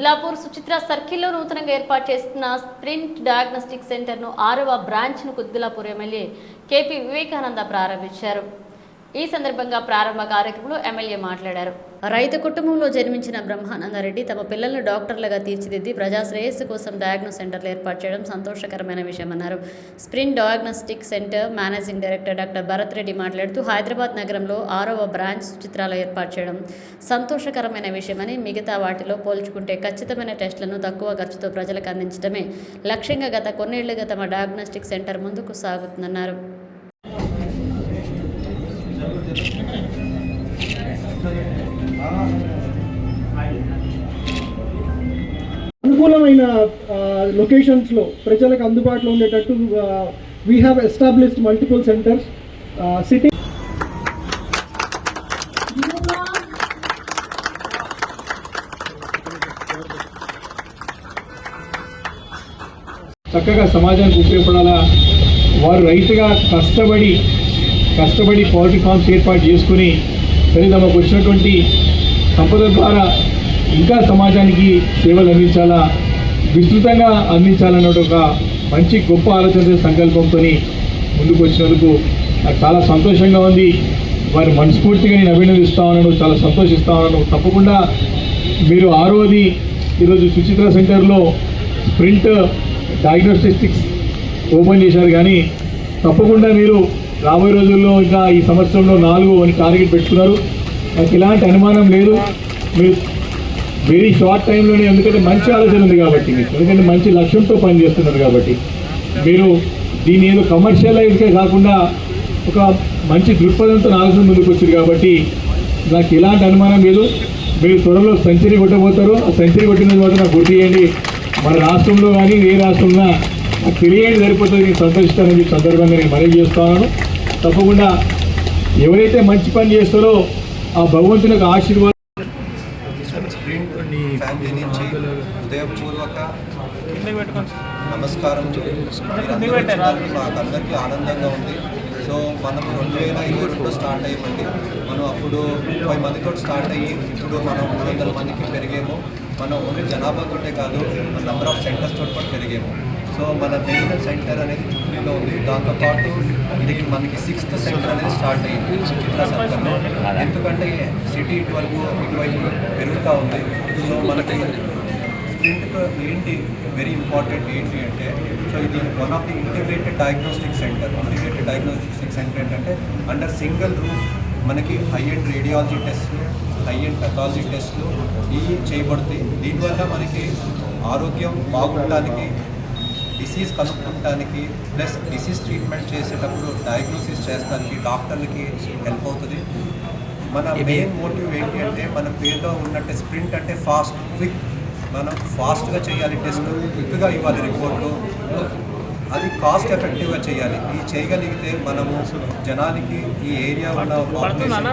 బిలాపూర్ సుచిత్ర సర్కిల్లో నూతనంగా ఏర్పాటు చేస్తున్న స్ప్రింట్ డయాగ్నోస్టిక్ సెంటర్ను ఆరవ బ్రాంచ్ను Quthbullapur MLA K P Vivekananda ప్రారంభించారు. ఈ సందర్భంగా ప్రారంభ కార్యక్రమంలో ఎమ్మెల్యే మాట్లాడారు. రైతు కుటుంబంలో జన్మించిన బ్రహ్మానందరెడ్డి తమ పిల్లలను డాక్టర్లుగా తీర్చిదిద్ది ప్రజా శ్రేయస్సు కోసం డయాగ్నో సెంటర్లు ఏర్పాటు చేయడం సంతోషకరమైన విషయమన్నారు. స్ప్రిన్ diagnostic centre managing director doctor Bharat Reddy మాట్లాడుతూ హైదరాబాద్ నగరంలో ఆరవ బ్రాంచ్ చిత్రాలు ఏర్పాటు చేయడం సంతోషకరమైన విషయమని మిగతా వాటిలో పోల్చుకుంటే ఖచ్చితమైన టెస్టులను తక్కువ ఖర్చుతో ప్రజలకు అందించడమే లక్ష్యంగా గత కొన్నేళ్ళుగా తమ డయాగ్నోస్టిక్ సెంటర్ ముందుకు సాగుతుందన్నారు. అనుకూలమైన లొకేషన్స్లో ప్రజలకు అందుబాటులో ఉండేటట్టు we have established multiple centres city చక్కగా సమాజానికి ఉపయోగపడాలా? వారు రైతుగా కష్టపడి కష్టపడి పౌల్ట్రీ ఫార్మ్స్ ఏర్పాటు చేసుకుని సరే తమకు వచ్చినటువంటి సంపద ద్వారా ఇంకా సమాజానికి సేవలు అందించాలా విస్తృతంగా అందించాలన్న ఒక మంచి గొప్ప ఆలోచన సంకల్పంతో ముందుకు వచ్చినందుకు నాకు చాలా సంతోషంగా ఉంది. వారి మనస్ఫూర్తిగా నేను అభినందిస్తా ఉన్నాను చాలా సంతోషిస్తా ఉన్నాను. తప్పకుండా మీరు ఆరోది ఈరోజు సుచిత్ర సెంటర్లో స్ప్రింట్ డయాగ్నోస్టిక్స్ ఓపెన్ చేశారు కానీ తప్పకుండా మీరు రాబోయే రోజుల్లో ఇంకా ఈ సంవత్సరంలో నాలుగు అని టార్గెట్ పెట్టుకున్నారు. నాకు ఎలాంటి అనుమానం లేదు. మీరు వెరీ షార్ట్ టైంలోనే ఎందుకంటే మంచి ఆలోచన ఉంది కాబట్టి మీకు ఎందుకంటే మంచి లక్ష్యంతో పనిచేస్తున్నారు కాబట్టి. మీరు దీన్ని ఏదో కమర్షియలైజ్గా కాకుండా ఒక మంచి దృక్పథంతో ఆలోచన ముందుకు వచ్చారు కాబట్టి నాకు ఎలాంటి అనుమానం లేదు. మీరు త్వరలో సెంచరీ కొట్టబోతారు. ఆ సెంచరీ కొట్టిన తర్వాత నాకు గుర్తు చేయండి. మన రాష్ట్రంలో కానీ ఏ రాష్ట్రంలో నాకు సరిపోతుంది. నేను సంతోషిస్తానని సందర్భంగా నేను మనవి చేస్తున్నాను. తప్పకుండా ఎవరైతే మంచి పని చేస్తారో ఆ భగవంతునికి ఆశీర్వాదం. హృదయపూర్వక నమస్కారం మీరందరూ అందరికీ ఆనందంగా ఉంది. సో మనము రెండు వేల ఇరవై రెండులో స్టార్ట్ అయ్యామండి. మనం అప్పుడు ముప్పై మందితో స్టార్ట్ అయ్యి ఇప్పుడు మనం మూడు వందల మందికి పెరిగాము. మనం ఓన్లీ జనాభాతోటే కాదు మన నెంబర్ ఆఫ్ సెంటర్స్ తోటి కూడా పెరిగాము. సో మన మెయిన్ సెంటర్ అనేది చుట్టూలో ఉంది. దాంతోపాటు ఇది మనకి సిక్స్త్ సెంటర్ అనేది స్టార్ట్ అయ్యింది చిత్ర సర్కల్లో ఎందుకంటే సిటీ ఇటువరకు ఇటువైపు పెరుగుతూ ఉంది. సో మనకి స్ప్రింట్కు ఏంటి వెరీ ఇంపార్టెంట్ ఏంటి అంటే సో ఇది one of the integrated diagnostic centre integrated diagnostic centre ఏంటంటే అండర్ సింగిల్ రూఫ్ మనకి హై అండ్ రేడియాలజీ టెస్ట్లు హై అండ్ పెథాలజీ టెస్ట్లు ఇవి చేయబడుతాయి దీనివల్ల మనకి ఆరోగ్యం బాగుండడానికి డిసీజ్ కనుక్కోవడానికి ప్లస్ డిసీజ్ ట్రీట్మెంట్ చేసేటప్పుడు డయాగ్నోసిస్ చేస్తానికి డాక్టర్లకి హెల్ప్ అవుతుంది. మన మెయిన్ మోటివ్ ఏంటి అంటే మన పేరులో ఉన్నట్టే స్ప్రింట్ అంటే ఫాస్ట్ క్విక్ మనం ఫాస్ట్గా చేయాలి టెస్ట్ క్విక్గా ఇవ్వాలి రిపోర్టు అది కాస్ట్ ఎఫెక్టివ్గా చేయాలి. ఇది చేయగలిగితే మనము జనానికి ఈ ఏరియా ఉన్న పాపులేషన్